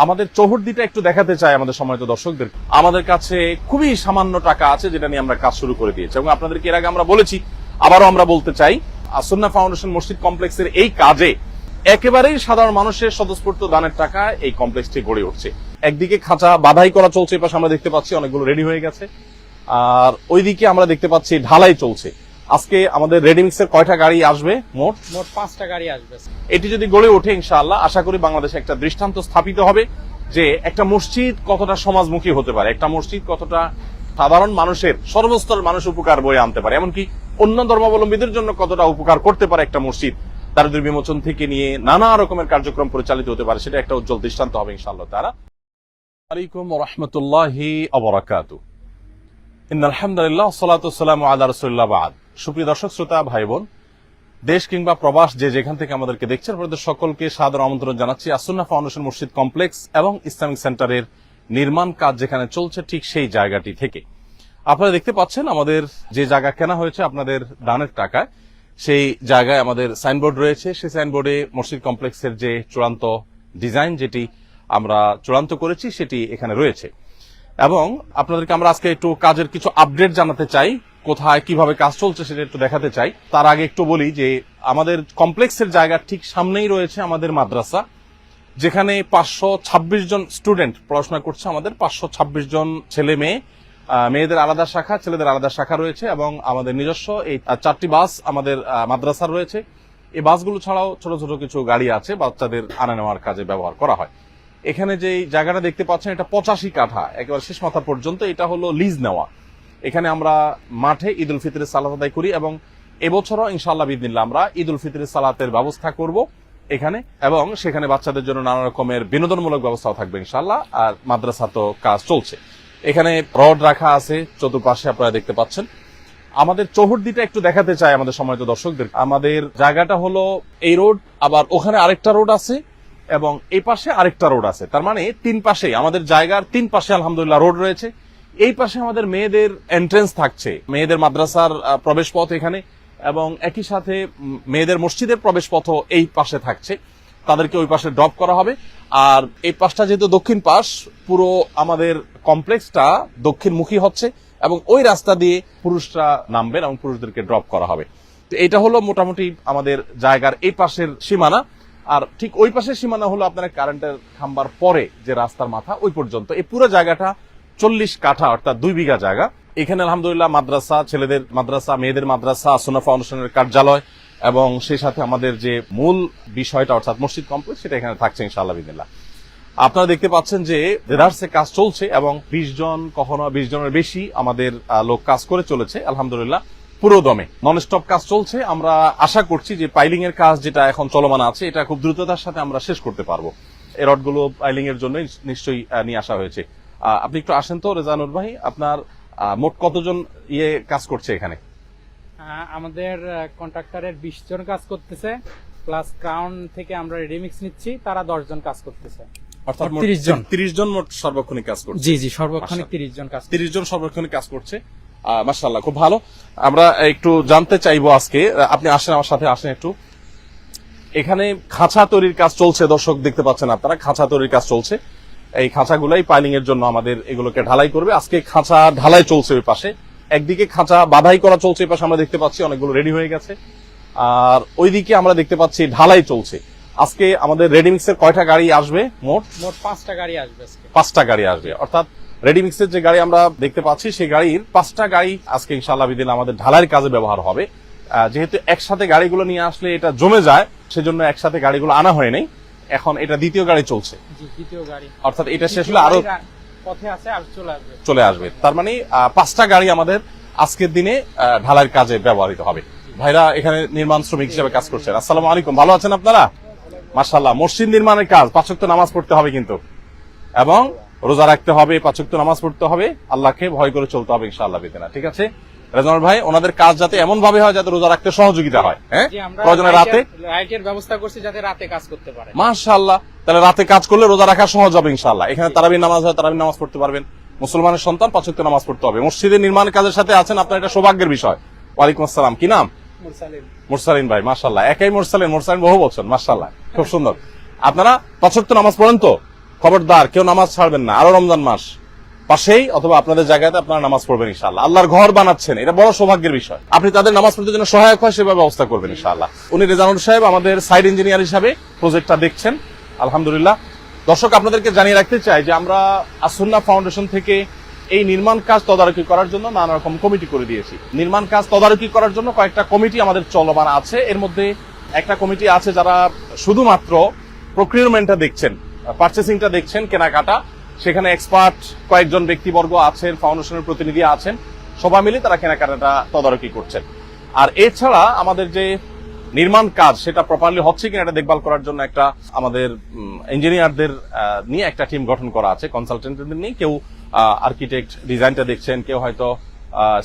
আমাদের চৌহদ্দিটা একটু দেখাতে চাই আমাদের সম্মানিত দর্শকদের। আমাদের কাছে খুবই সামান্য টাকা আছে যেটা নিয়ে আমরা কাজ শুরু করে দিয়েছি এবং আপনাদেরকে এর আগে আমরা বলেছি, আবারও আমরা বলতে চাই, আসন্না ফাউন্ডেশন মসজিদ কমপ্লেক্সের এই কাজে একেবারেই সাধারণ মানুষের স্বতঃস্ফূর্ত দানের টাকা এই কমপ্লেক্সটি গড়ে উঠছে। একদিকে খাঁচা বাধাই করা চলছে, এপাশে আমরা দেখতে পাচ্ছি অনেকগুলো রেডি হয়ে গেছে। আর ওইদিকে আমরা দেখতে পাচ্ছি ঢালাই চলছে। আজকে আমাদের রেডিমিক্সের কয়টা গাড়ি আসবে? মোট? মোট পাঁচটা গাড়ি আসবে। এটি যদি গড়ে ওঠে ইনশাআল্লাহ আশা করি বাংলাদেশে একটা দৃষ্টান্ত স্থাপিত হবে যে একটা মসজিদ কতটা সমাজমুখী হতে পারে একটা মসজিদ কতটা সাধারণ মানুষের সর্বস্তর মানুষ উপকার বয়ে আনতে পারে এমনকি অন্য ধর্মাবলম্বীদের জন্য কতটা উপকার করতে পারে একটা মসজিদ দারিদ্র বিমোচন থেকে নিয়ে নানা রকমের কার্যক্রম পরিচালিত হতে পারে সেটা একটা উজ্জ্বল দৃষ্টান্ত হবে ইনশাআল্লাহ তারা আলাইকুম রহমতুল্লাহি অবরাকাতু ইন আলহামদুলিল্লাহ সালাতু সালামু আলা রাসূলিল্লাহ বাদ। সুপ্রিয় দর্শক, শ্রোতা ভাই বোন দেশ কিংবা প্রবাস যে যেখান থেকে আমাদেরকে দেখছেন, আপনাদের সকলকে সাদর আমন্ত্রণ জানাচ্ছি। আসুন্না ফাউন্ডেশন মসজিদ কমপ্লেক্স এবং ইসলামিক সেন্টারের নির্মাণ কাজ যেখানে চলছে ঠিক সেই জায়গাটি থেকে। আপনারা দেখতে পাচ্ছেন আমাদের যে জায়গা কেনা হয়েছে আপনাদের দানের টাকায়, সেই জায়গায় আমাদের সাইনবোর্ড রয়েছে। সেই সাইনবোর্ডে মসজিদ কমপ্লেক্সের যে চূড়ান্ত ডিজাইন যেটি আমরা চূড়ান্ত করেছি, সেটি এখানে রয়েছে। এবং আপনাদেরকে আমরা আজকে একটু কাজের কিছু আপডেট জানাতে চাই। কোথায়, কীভাবে কাজ চলছে সেটা একটু দেখাতে চাই। তার আগে একটু বলি যে আমাদের কমপ্লেক্সের জায়গার ঠিক সামনেই রয়েছে আমাদের মাদ্রাসা, যেখানে পাঁচশো ছাব্বিশ জন স্টুডেন্ট পড়াশোনা করছে আমাদের, পাঁচশো ছাব্বিশ জন ছেলে মেয়ে মেয়েদের আলাদা শাখা, ছেলেদের আলাদা শাখা রয়েছে এবং আমাদের নিজস্ব এই চারটি বাস আমাদের মাদ্রাসার রয়েছে। এই বাসগুলো ছাড়াও ছোট ছোট কিছু গাড়ি আছে বাচ্চাদের আনা নেওয়ার কাজে ব্যবহার করা হয়। এখানে যে জায়গাটা দেখতে পাচ্ছেন, এটা পঁচাশি কাঠা, একেবারে শেষ মাথা পর্যন্ত, এটা হলো লিজ নেওয়া। এখানে আমরা মাঠে ঈদ উল ফিতরের সালাত আদায় করি এবং এবছরও ইনশাল্লাহ বিদিনিল্লা আমরা ঈদ উল ফিতরের সালাতের ব্যবস্থা করব এখানে এবং সেখানে বাচ্চাদের জন্য নানা রকমের বিনোদনমূলক ব্যবস্থাও থাকবে ইনশাল্লাহ আর মাদ্রাসা তো কাজ চলছে। এখানে রড রাখা আছে, চতুর্পাশে আপনারা দেখতে পাচ্ছেন। আমাদের চৌহদ্দিটা একটু দেখাতে চাই আমাদের সম্মানিত দর্শকদের। আমাদের জায়গাটা হলো এই রোড, আবার ওখানে আরেকটা রোড আছে এবং এই পাশে আরেকটা রোড আছে। তার মানে তিন পাশে আমাদের জায়গার তিন পাশে আলহামদুলিল্লাহ রোড রয়েছে। এই পাশে আমাদের মেয়েদের এন্ট্রেন্স থাকছে। মেয়েদের মাদ্রাসার প্রবেশ পথ এখানে এবং একই সাথে মেয়েদের মসজিদের প্রবেশ পথও এই পাশে থাকছে। তাদেরকে ওই পাশে ড্রপ করা হবে। আর এই পাশটা যেহেতু দক্ষিণ পাশ, পুরো আমাদের কমপ্লেক্সটা দক্ষিণমুখী হচ্ছে এবং ওই রাস্তা দিয়ে পুরুষরা নামবেন এবং পুরুষদেরকে ড্রপ করা হবে। তো এটা হলো মোটামুটি আমাদের জায়গার এই পাশের সীমানা। আর ঠিক ওই পাশের সীমানা হলো আপনার কারেন্টের খাম্বার পরে যে রাস্তার মাথা, ওই পর্যন্ত। এই পুরো জায়গাটা চল্লিশ কাঠা, অর্থাৎ দুই বিঘা জায়গা। এখানে আলহামদুলিল্লাহ মাদ্রাসা, ছেলেদের মাদ্রাসা, মেয়েদের মাদ্রাসা সোনা ফাউন্ডেশনের কার্যালয় এবং সেই সাথে আমাদের যে মূল বিষয়টা, অর্থাৎ মসজিদ কমপ্লেক্স সেটা এখানে থাকছে ইনশাআল্লাহ আপনারা দেখতে পাচ্ছেন যে দেদার্সে কাজ চলছে এবং বিশ জন, কখনো বিশ জনের বেশি আমাদের লোক কাজ করে চলেছে, আলহামদুলিল্লাহ, পুরো দমে। নন স্টপ কাজ চলছে, আমরা আশা করছি যে পাইলিং এর কাজ যেটা এখন চলমান আছে, এটা খুব দ্রুততার সাথে আমরা শেষ করতে পারব। এই রডগুলো পাইলিং এর জন্য নিশ্চয়ই নিয়ে আসা হয়েছে। আপনি একটু আসেন তো রেজানুর ভাই। আপনার মোট কতজন ইয়ে কাজ করছে এখানে? আমাদের কন্ট্রাক্টরের বিশ জন কাজ করতেছে প্লাস ক্রাউন থেকে আমরা রেডিমিক্স নিচ্ছি তারা দশ জন কাজ করতেছে। অর্থাৎ মোট 30 জন। তিরিশ জন মোট সর্বক্ষণিক কাজ করছে। জি জি সর্বক্ষণিক তিরিশ জন কাজ তিরিশ জন সর্বক্ষণিক কাজ করছে। মার্শাল্লাহ খুব ভালো। আমরা একটু জানতে চাইব আজকে আপনি আসেন আমার সাথে আসেন একটু। এখানে খাঁচা তৈরির কাজ চলছে দর্শক দেখতে পাচ্ছেন আপনারা খাঁচা তৈরির কাজ চলছে। এই খাঁচাগুলাই পাইলিং এর জন্য আমাদের এগুলোকে ঢালাই করবে। আজকে খাঁচা ঢালাই চলছে ওই পাশে। একদিকে খাঁচা বাধাই করা চলছে এই পাশে আমরা দেখতে পাচ্ছি অনেকগুলো রেডি হয়ে গেছে। আর ওইদিকে আমরা দেখতে পাচ্ছি ঢালাই চলছে। আজকে আমাদের রেডিমিক্সের কয়টা গাড়ি আসবে? মোট? মোট পাঁচটা গাড়ি আসবে পাঁচটা গাড়ি আসবে। অর্থাৎ রেডিমিক্সের যে গাড়ি আমরা দেখতে পাচ্ছি সেই গাড়ির পাঁচটা গাড়ি আজকে ইনশাল্লাহ বিদিন আমাদের ঢালাইয়ের কাজে ব্যবহার হবে। যেহেতু একসাথে গাড়িগুলো নিয়ে আসলে এটা জমে যায় সেজন্য একসাথে গাড়িগুলো আনা হয় নাই। এখন এটা দ্বিতীয় গাড়ি চলছে। দ্বিতীয় গাড়ি। অর্থাৎ এটা শেষ হলে আরও পথে আছে আর চলে আসবে। চলে আসবে। তার মানে পাঁচটা গাড়ি আমাদের আজকের দিনে ঢালাইয়ের কাজে ব্যবহৃত হবে। ভাইরা এখানে নির্মাণ শ্রমিক হিসেবে কাজ করছেন। আসসালামু আলাইকুম। ভালো আছেন আপনারা? মার্শাল্লাহ মসজিদ নির্মাণের কাজ পাঁচক্ত নামাজ পড়তে হবে কিন্তু। এবং রোজা রাখতে হবে পাঁচক্ত নামাজ পড়তে হবে। আল্লাহকে ভয় করে চলতে হবে ইনশাআল্লাহ বিদিনা। ঠিক আছে? রেজানুর ভাই ওনাদের কাজ যাতে এমন ভাবে হয় যাতে রোজা রাখতে সহযোগিতা হয় হ্যাঁ? প্রয়োজনে রাতে লাইটের ব্যবস্থা করছি যাতে রাতে কাজ করতে পারে। মাশাআল্লাহ। তাহলে রাতে কাজ করলে রোজা রাখা সহজ হবে ইনশাআল্লাহ। এখানে তারাবি নামাজ হয় তারাবি নামাজ পড়তে পারবেন। মুসলমানের সন্তান পাঁচক্ত নামাজ পড়তে হবে। মসজিদের নির্মাণ কাজের সাথে আছেন আপনার এটা সৌভাগ্যের বিষয়। ওয়ালাইকুম আসসালাম। কি নাম? মুরসালিন। মুরসালিন ভাই মাশাল্লাহ একাই মুরসালিন মুরসালিন বহু বছর মাশাল্লাহ খুব সুন্দর। আপনারা পাঁচক্ত নামাজ পড়েন তো? খবরদার কেউ নামাজ ছাড়বেন না। আরও রমজান মাস। পাশেই অথবা আপনাদের জায়গাতে আপনারা নামাজ পড়বেন ইনশাআল্লাহ। আল্লাহর ঘর বানাচ্ছেন, এটা বড় সৌভাগ্যের বিষয়। আপনি তাদের নামাজ পড়তে যেন সহায়ক হয়, সেভাবে ব্যবস্থা করবেন ইনশাআল্লাহ। উনি রেজানুল সাহেব, আমাদের সাইড ইঞ্জিনিয়ার হিসাবে প্রজেক্টটা দেখছেন। আলহামদুলিল্লাহ। দর্শক, আপনাদেরকে জানিয়ে রাখতে চাই যে আমরা আসন্না ফাউন্ডেশন থেকে এই নির্মাণ কাজ তদারকি করার জন্য নানা রকম কমিটি করে দিয়েছি। নির্মাণ কাজ তদারকি করার জন্য কয়েকটা কমিটি আমাদের চলমান আছে। এর মধ্যে একটা কমিটি আছে যারা শুধুমাত্র প্রক্রিয়রমেন্টটা দেখছেন পার্চেসিংটা দেখছেন, কেনাকাটা। সেখানে এক্সপার্ট কয়েকজন ব্যক্তিবর্গ আছেন ফাউন্ডেশনের প্রতিনিধি আছেন। সবাই মিলে তারা কেনাকাটাটা তদারকি করছেন। আর এছাড়া আমাদের যে নির্মাণ কাজ, সেটা প্রপারলি হচ্ছে কিনা এটা দেখভাল করার জন্য একটা আমাদের ইঞ্জিনিয়ারদের নিয়ে একটা টিম গঠন করা আছে। কনসালটেন্টদের নিয়ে কেউ আর্কিটেক্ট ডিজাইনটা দেখছেন, কেউ হয়তো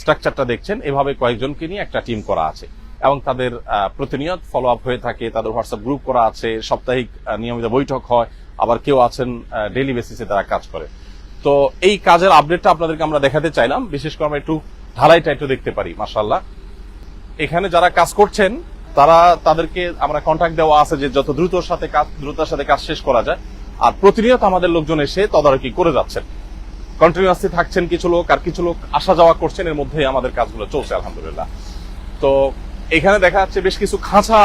স্ট্রাকচারটা দেখছেন। এভাবে কয়েকজনকে নিয়ে একটা টিম করা আছে। এবং তাদের প্রতিনিয়ত ফলো আপ হয়ে থাকে, তাদের হোয়াটসঅ্যাপ গ্রুপ করা আছে, সাপ্তাহিক নিয়মিত বৈঠক হয়, আবার কেউ আছেন ডেইলি বেসিসে তারা কাজ করে। তো এই কাজের আপডেটটা আপনাদেরকে আমরা দেখাতে চাইলাম, বিশেষ করে আমরা একটু ঢালাইটা একটু দেখতে পারি মাসাল্লাহ এখানে যারা কাজ করছেন, তারা, তাদেরকে আমরা কন্ট্যাক্ট দেওয়া আছে যে যত দ্রুতর সাথে কাজ, দ্রুততার সাথে কাজ শেষ করা যায়, আর প্রতিনিয়ত আমাদের লোকজন এসে তদারকি করে যাচ্ছেন। কন্টিনিউয়াসলি থাকছেন কিছু লোক, আর কিছু লোক আসা যাওয়া করছেন, এর মধ্যেই আমাদের কাজগুলো চলছে, আলহামদুলিল্লাহ। তো এখানে দেখা যাচ্ছে বেশ কিছু খাঁচা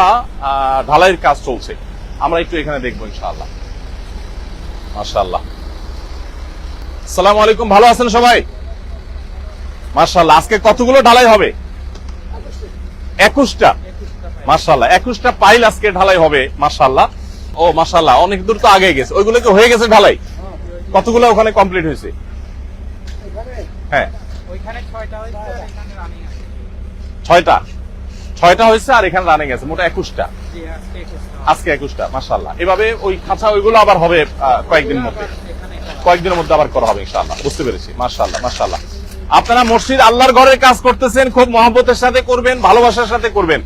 ঢালাইয়ের কাজ চলছে। আমরা একটু এখানে দেখব ইনশাআল্লাহ। মাশাআল্লাহ। সালাম আলাইকুম ভালো আছেন সবাই? মাশাআল্লাহ আজকে কতগুলো ঢালাই হবে? একুশটা। মাশাআল্লাহ একুশটা পাইল আজকে ঢালাই হবে মাশাআল্লাহ। ও মাশাআল্লাহ অনেক দূর তো আগে গেছে। ওইগুলো কি হয়ে গেছে ঢালাই? কতগুলো ওখানে কমপ্লিট হয়েছে? হ্যাঁ। ছয়টা হয়েছে এখানে রানিং আছে ছয়টা হয়েছে আর এখানে রানে গেছে মোট একুশটা। আজকে একুশটা মাশাআল্লাহ। এভাবে ওই খাঁচা ওইগুলো আবার হবে আহ, কয়েকদিনের মধ্যে। কয়েকদিনের মধ্যে আবার করা হবে ইনশাআল্লাহ বুঝতে পেরেছি মাশাআল্লাহ মাশাআল্লাহ। আপনারা মসজিদ আল্লাহর ঘরের কাজ করতেছেন খুব মহব্বতের সাথে করবেন ভালোবাসার সাথে করবেন।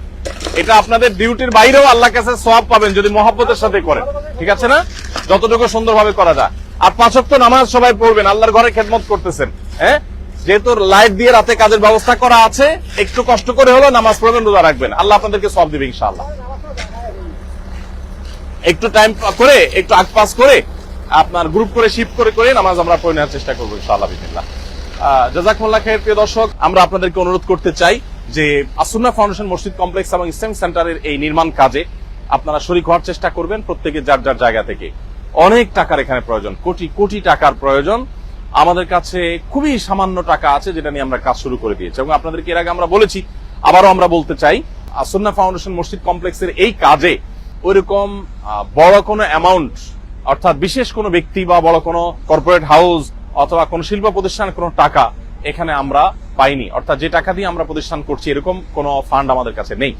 এটা আপনাদের ডিউটির বাইরেও আল্লাহ কাছে সওয়াব পাবেন যদি মহব্বতের সাথে করেন। ঠিক আছে না? যতটুকু সুন্দরভাবে করা যায়। আর পাঁচক তো নামাজ সবাই পড়বেন আল্লাহর ঘরে খেদমত করতেছেন হ্যাঁ? যেহেতু লাইট দিয়ে রাতে কাজের ব্যবস্থা করা আছে, একটু কষ্ট করে হলেও নামাজ পড়বেন, রোজা রাখবেন। আল্লাহ আপনাদেরকে সব দিবে ইনশাআল্লাহ। একটু টাইম করে, একটু আগ পাস করে, আপনার গ্রুপ করে শিফট করে করে নামাজ আমরা পড়ে নেওয়ার চেষ্টা করব ইনশাআল্লাহ, বিসমিল্লাহ। জাজাকুল্লাহ খায়ের প্রিয় দর্শক, আমরা আপনাদেরকে অনুরোধ করতে চাই যে আসুন্না ফাউন্ডেশন মসজিদ কমপ্লেক্স এবং ইসলামিক সেন্টারের এই নির্মাণ কাজে আপনারা শরিক হওয়ার চেষ্টা করবেন প্রত্যেকে যার যার জায়গা থেকে। অনেক টাকার এখানে প্রয়োজন, কোটি কোটি টাকার প্রয়োজন। আমাদের কাছে খুবই সামান্য টাকা আছে যেটা নিয়ে আমরা কাজ শুরু করে দিয়েছি। এবং আপনাদেরকে এর আগে আমরা বলেছি, আবারও আমরা বলতে চাই আসন্না ফাউন্ডেশন মসজিদ কমপ্লেক্সের এই কাজে ওইরকম বড় কোনো অ্যামাউন্ট অর্থাৎ বিশেষ কোনো ব্যক্তি বা বড় কোনো কর্পোরেট হাউস অথবা কোনো শিল্প প্রতিষ্ঠান কোনো টাকা এখানে আমরা পাইনি। অর্থাৎ যে টাকা দিয়ে আমরা প্রতিষ্ঠান করছি, এরকম কোনো ফান্ড আমাদের কাছে নেই।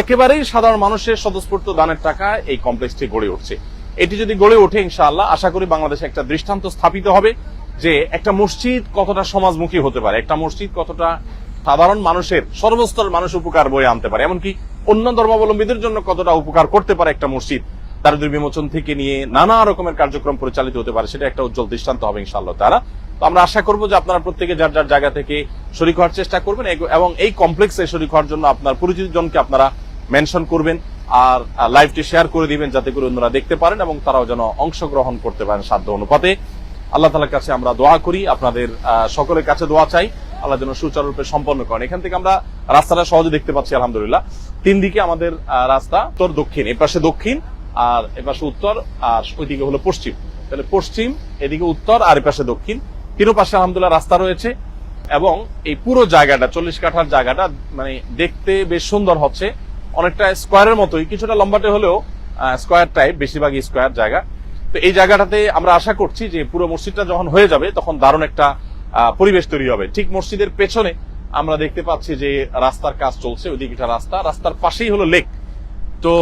একেবারেই সাধারণ মানুষের স্বতঃস্ফূর্ত দানের টাকা এই কমপ্লেক্সটি গড়ে উঠছে। এটি যদি গড়ে ওঠে, ইনশাআল্লাহ, আশা করি বাংলাদেশে একটা দৃষ্টান্ত স্থাপিত হবে। যে একটা মসজিদ কতটা সমাজমুখী হতে পারে, একটা মসজিদ কতটা সাধারণ মানুষের সর্বস্তর মানুষ উপকার বয়ে আনতে পারে, এমনকি অন্য ধর্মাবলম্বীদের জন্য কতটা উপকার করতে পারে একটা মসজিদ দারিদ্র বিমোচন থেকে নিয়ে নানা রকমের কার্যক্রম পরিচালিত হতে পারে, সেটা একটা উজ্জ্বল দৃষ্টান্ত হবে ইনশাআল্লাহ তারা তো আমরা আশা করব যে আপনারা প্রত্যেকে যার যার জায়গা থেকে শরিক হওয়ার চেষ্টা করবেন এবং এই কমপ্লেক্সে শরিক হওয়ার জন্য আপনার পরিচিত জনকে আপনারা মেনশন করবেন আর লাইভটি শেয়ার করে দিবেন, যাতে করে অন্যরা দেখতে পারেন এবং তারাও যেন অংশগ্রহণ করতে পারেন সাধ্য অনুপাতে। আল্লাহ তালার কাছে আমরা দোয়া করি, আপনাদের সকলের কাছে দোয়া চাই। আল্লাহ যেন সুচারুরূপে সম্পন্ন করেন। এখান থেকে আমরা রাস্তাটা সহজে দেখতে পাচ্ছি, আলহামদুলিল্লাহ। তিন দিকে আমাদের রাস্তা, উত্তর, দক্ষিণ। এপাশে দক্ষিণ আর এপাশে উত্তর আর ওইদিকে হলো পশ্চিম। তাহলে পশ্চিম, এদিকে উত্তর আর এপাশে দক্ষিণ। তিনও পাশে আলহামদুলিল্লাহ রাস্তা রয়েছে এবং এই পুরো জায়গাটা, চল্লিশ কাঠার জায়গাটা মানে দেখতে বেশ সুন্দর হচ্ছে। অনেকটা স্কোয়ারের মতোই, কিছুটা লম্বাটে হলেও স্কোয়ার টাইপ বেশিরভাগই স্কোয়ার জায়গা। তো এই জায়গাটাতে আমরা আশা করছি যে পুরো মসজিদটা যখন হয়ে যাবে, তখন দারুণ একটা পরিবেশ তৈরি হবে। ঠিক মসজিদের পেছনে আমরা দেখতে পাচ্ছি যে রাস্তার কাজ চলছে, ওইদিকে একটা রাস্তা। রাস্তার পাশেই হলো লেক। তো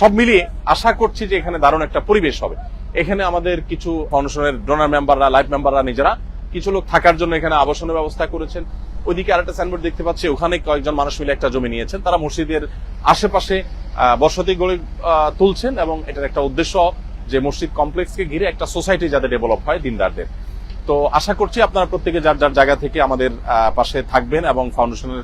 সব মিলিয়ে আশা করছি যে এখানে দারুণ একটা পরিবেশ হবে। এখানে আমাদের কিছু ফাউন্ডেশনের ডোনার মেম্বাররা, লাইফ মেম্বাররা নিজেরা, কিছু লোক থাকার জন্য এখানে আবাসনের ব্যবস্থা করেছেন। ওইদিকে আরেকটা সাইনবোর্ড দেখতে পাচ্ছি, ওখানে কয়েকজন মানুষ মিলে একটা জমি নিয়েছেন। তারা মসজিদের আশেপাশে বসতি গড়ে তুলছেন এবং এটার একটা উদ্দেশ্য যে মসজিদ কমপ্লেক্সকে ঘিরে একটা সোসাইটি যাতে ডেভেলপ হয়, দিনদারদের। তো আশা করছি আপনারা প্রত্যেকে যার যার জায়গা থেকে আমাদের পাশে থাকবেন এবং ফাউন্ডেশনের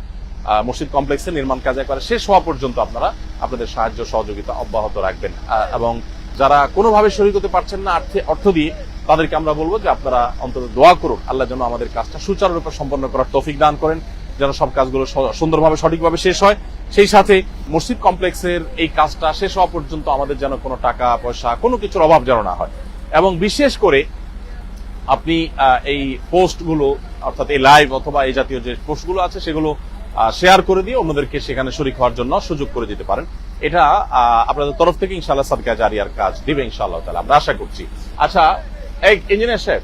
মসজিদ কমপ্লেক্সের নির্মাণ কাজ একবারে শেষ হওয়া পর্যন্ত আপনারা আপনাদের সাহায্য, সহযোগিতা অব্যাহত রাখবেন। এবং যারা কোনোভাবে শরিক হতে পারছেন না অর্থ দিয়ে তাদেরকে আমরা বলব যে আপনারা অন্তত দোয়া করুন, আল্লাহ যেন আমাদের কাজটা সুচারুরূপে সম্পন্ন করার তৌফিক দান করেন, যেন সব কাজগুলো সুন্দরভাবে, সঠিকভাবে শেষ হয়। সেই সাথে মসজিদ কমপ্লেক্সের এই কাজটা শেষ হওয়া পর্যন্ত আমাদের যেন কোনো টাকা, পয়সা, কোনো কিছুর অভাব যেন না হয়। এবং বিশেষ করে আপনি এই পোস্টগুলো, অর্থাৎ এই লাইভ অথবা এই জাতীয় যে পোস্টগুলো আছে, সেগুলো শেয়ার করে দিয়ে অন্যদেরকে সেখানে শরিক হওয়ার জন্য সুযোগ করে দিতে পারেন। এটা আপনাদের তরফ থেকে ইনশাল্লাহ সাদকা জারিয়ার কাজ দিবে ইনশাআল্লাহ তাআলা। আমরা আশা করছি। আচ্ছা ইঞ্জিনিয়ার সাহেব